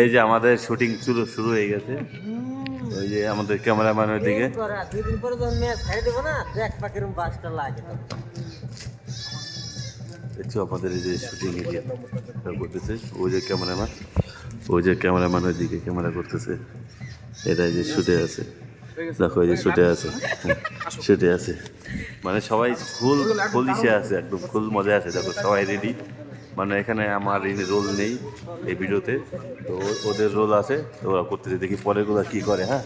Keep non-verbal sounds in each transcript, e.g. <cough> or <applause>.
এই যে আমাদের শুটিং শুরু শুরু হয়ে গেছে। ওই যে আমাদের ক্যামেরাম্যানের দিকে করা দুই দিন পরে যখন ছাড়ে দেবো না দেখ বাসটা লাগে। দেখছ আমাদের এই যে শুটিং এরিয়া করতেছে ওই যে ক্যামেরাম্যান ওই যে ক্যামেরাম্যানের দিকে ক্যামেরা করতেছে। এটা যে শুটে আছে। দেখো এই যে শুটে আছে। শুটে আছে। মানে সবাই ফুল ফুল ইসে আছে একদম ফুল মজা আছে। দেখো সবাই রেডি মানে এখানে আমার রোল নেই এই ভিডিওতে। তো ওদের রোল আছে তো ওরা করতেছে দেখি পরেরগুলো কি করে হ্যাঁ?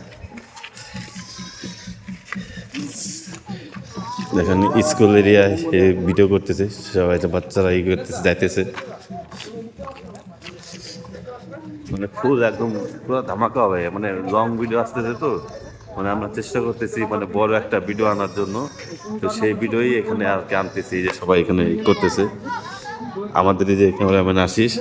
দেখেন স্কুল এরিয়ায় ভিডিও করতেছে সবাই তো বাচ্চারা ই করতেছে যাইতেছে। মানে ফুল একদম পুরো ধামাকা হবে মানে লং ভিডিও আসতেছে তো মানে আমরা চেষ্টা করতেছি মানে বড় একটা ভিডিও আনার জন্য। তো সেই ভিডিওই এখানে আর কি আনতেছি যে সবাই এখানে করতেছে। আমাদের যে ক্যামেরাম্যান আসিস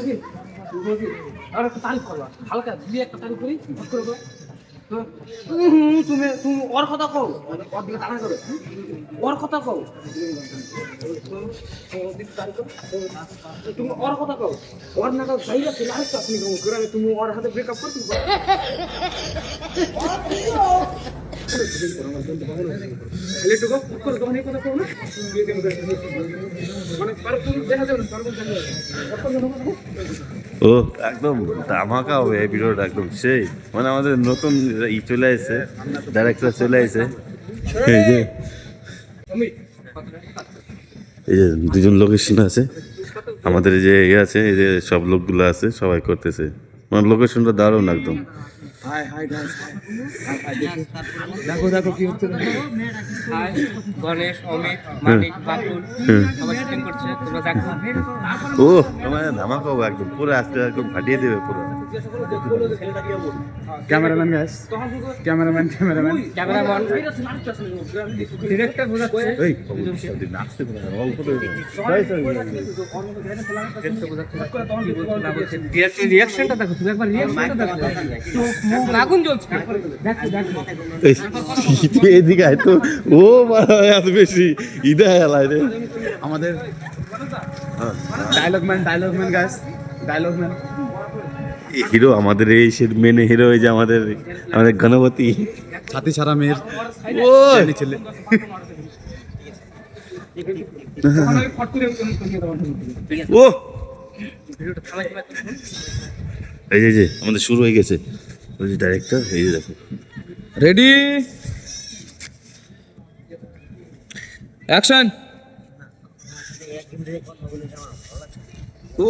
তুমি তুমি ওর কথা কও। ওর দিকে তাড়া করো ওর কথা কও তুমি ওর কথা কও ওর না জায়গা ছিল আরেকটা আসনি তুমি ওর হাতে ব্রেকআপ করতে কথা মানে দেখা যাবে না দেখা যাবে। ও একদম ধামাকা হবে এই ভিডিওটা একদম সেই। মানে আমাদের নতুন ই চলে আসছে ডাইরেক্টর চলে আসছে এই যে এই যে দুজন লোকেশন আছে। আমাদের যে ইয়ে আছে এই যে সব লোকগুলো আছে সবাই করতেছে। মানে লোকেশনটা দারুণ একদম। হাই হাই গাইস দেখো দেখো কি হচ্ছে। হাই গণেশ অমিত মানিক বাকুল সবাই শুটিং করছে তোমরা দেখো। ও মানে ধামাকা একদম। পুরো আজকে একদম ফাটিয়ে দেবে পুরো। Cameraman guys cameraman cameraman cameraman director বোঝাচ্ছে। এই। ডিরেক্টর রিঅ্যাকশনটা দেখো তুমি একবার রিঅ্যাকশনটা দেখো। আগুন জ্বলছে। দেখো দেখো। এই এদিকে তো। ও মারা এত বেশি ইদা হেলায় রে। আমাদের dialogue man dialogue man guys dialogue man hero আমাদের এই সে মেন হিরো এই যে আমাদের আমাদের গণপতি। ছাতি ছাড়া মেয়ের ও ছেলে। ও! এই যে আমাদের শুরু হয়ে গেছে। ওই যে ডাইরেক্টর এই যে দেখো। রেডি অ্যাকশন ও!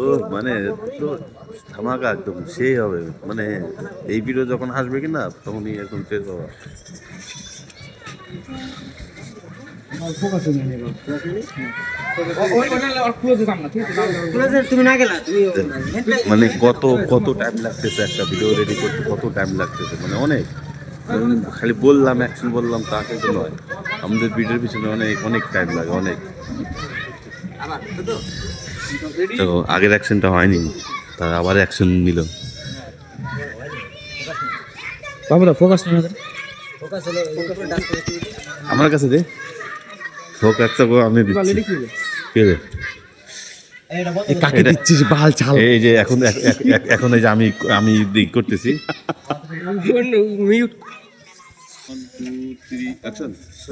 ও মানে তো ধামাকা একদম, সেই হবে। মানে এই ভিডিও যখন আসবে কি না তখনই একদম শেষ হবে। মানে কত কত টাইম লাগতেছে একটা ভিডিও রেডি করতে, কত টাইম লাগতেছে মানে অনেক। খালি বললাম অ্যাকশন বললাম, তা কিন্তু নয়। আমাদের ভিডিওর পিছনে অনেক অনেক টাইম লাগে অনেক। তো আগের অ্যাকশনটা হয়নি তার আবার অ্যাকশন নিল। বাবুরা ফোকাস ফোকাস আমার কাছে দে। একটা গো আমি দিচ্ছি। কে কাকে দিচ্ছিস বাল ছাল? এই যে এখন এখন এই যে আমি আমি করতেছি। মিউট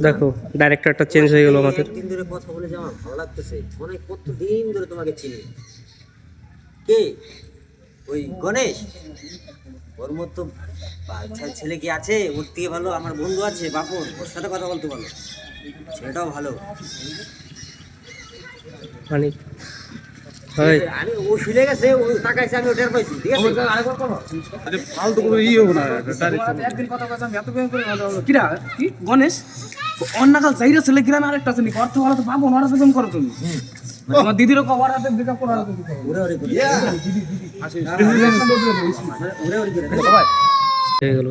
দেখো ডাইরেক্টরটা চেঞ্জ হয়ে গেল আমাদের। দিন ধরে কথা বলে যে আমার ভালো লাগতেছে। মনে কত দিন ধরে তোমাকে চিনি? কে? ওই গণেশ? ওর মতো বাচ্চা ছেলে কি আছে? ওর থেকে ভালো আমার বন্ধু আছে বাপন। ওর সাথে কথা বলতে বলো। ছেলেটাও ভালো। মানে আমি ও শুনে গেছে ও তাকাইছে আমি ওটার পাইছি ঠিক আছে? ফালতু করে ই হব না একদিন কথা কথা আমি এত প্রেম করে কিরা কি? গণেশ? অন্যকাল চাইরা ছেলে গ্রামে আরেকটা আছে অর্থ ভালো তো পাবো ওনারা প্রেম করো তুমি। আমার দিদিরও কবার হাতে ব্রেকআপ করার তুমি ওরে ওরে করে ওরে ওরে করে হয়ে গেল।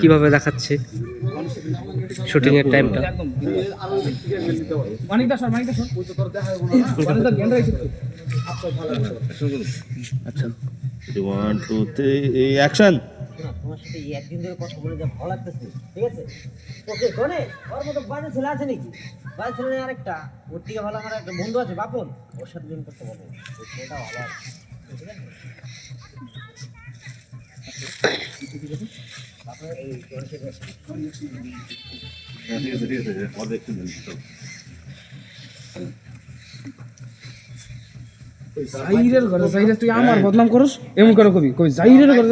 কীভাবে দেখাচ্ছে শুটিং এর টাইমটা ওয়ান টু থ্রি অ্যাকশন তোমার সাথে এই একদিন ধরে কথা বলে যা ভালো লাগতেছে ঠিক আছে? ওকে গনে ওর মতো বাজে ছেলে আছে নাকি? বাজে ছেলে আরেকটা। ওর থেকে ভালো আমার একটা বন্ধু আছে বাপন। ওর সাথে দিন করতে বলো। ওই ছেলেটা ভালো আছে ঠিক আছে? ঠিক আছে ঠিক আছে চল। জাহিরের ঘরে জাহিরের তুই আমার বদনাম করস? এমন করে কবি কবি জাহিরের ঘরে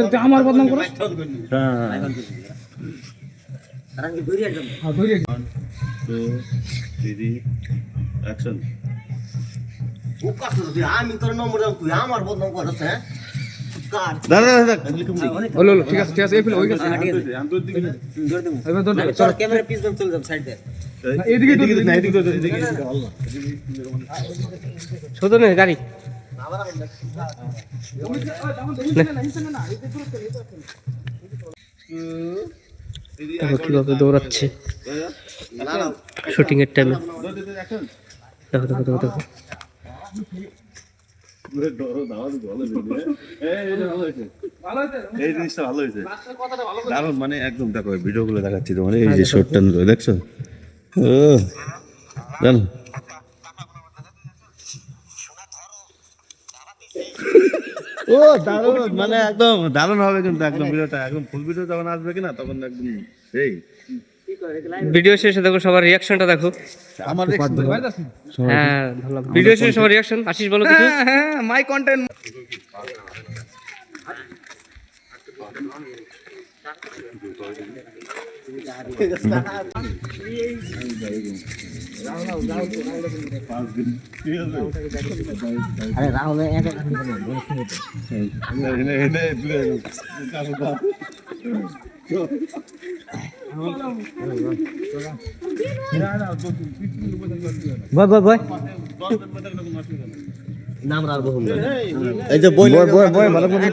তুই আমি তোর নম্বর তুই আমার বদনাম করছ হ্যাঁ? দাদা দাদা হলো হলো ঠিক আছে ঠিক আছে এই ফেলে হয়ে গেছে হ্যাঁ, ঠিক আছে আন্তর্দিকে দৌড় দেবো এবার ধর আমি ক্যামেরা পিস দাম চলে যাম সাইড। দিয়ে এদিকে তো না এদিকে তো এদিকে। ছোট নেই গাড়ি। দেখো কীভাবে দৌড়াচ্ছে। শুটিং এর টাইমে দেখো দেখো দেখো দেখো। এই জিনিসটা ভালো হয়েছে। দারুণ মানে একদম দেখো ভিডিও গুলো দেখাচ্ছি তোমার এই যে শর্ট টান দেখছ? ও জানো? ও দারুণ মানে একদম দারুণ হবে কিন্তু একদম ভিডিওটা একদম ফুল ভিডিও যখন আসবে কিনা তখন একদম এই ভিডিও শেষে দেখো সবার রিয়াকশনটা দেখো আমার হ্যাঁ ভালো ভিডিও শেষে সবার রিয়াকশন আশিস বলো কিছু মাই কন্টেন্ট আরে রাহুল এক এক। বয় বয় বয়। নাম রাখব এই যে বই বই বই ভালো করে <laughs>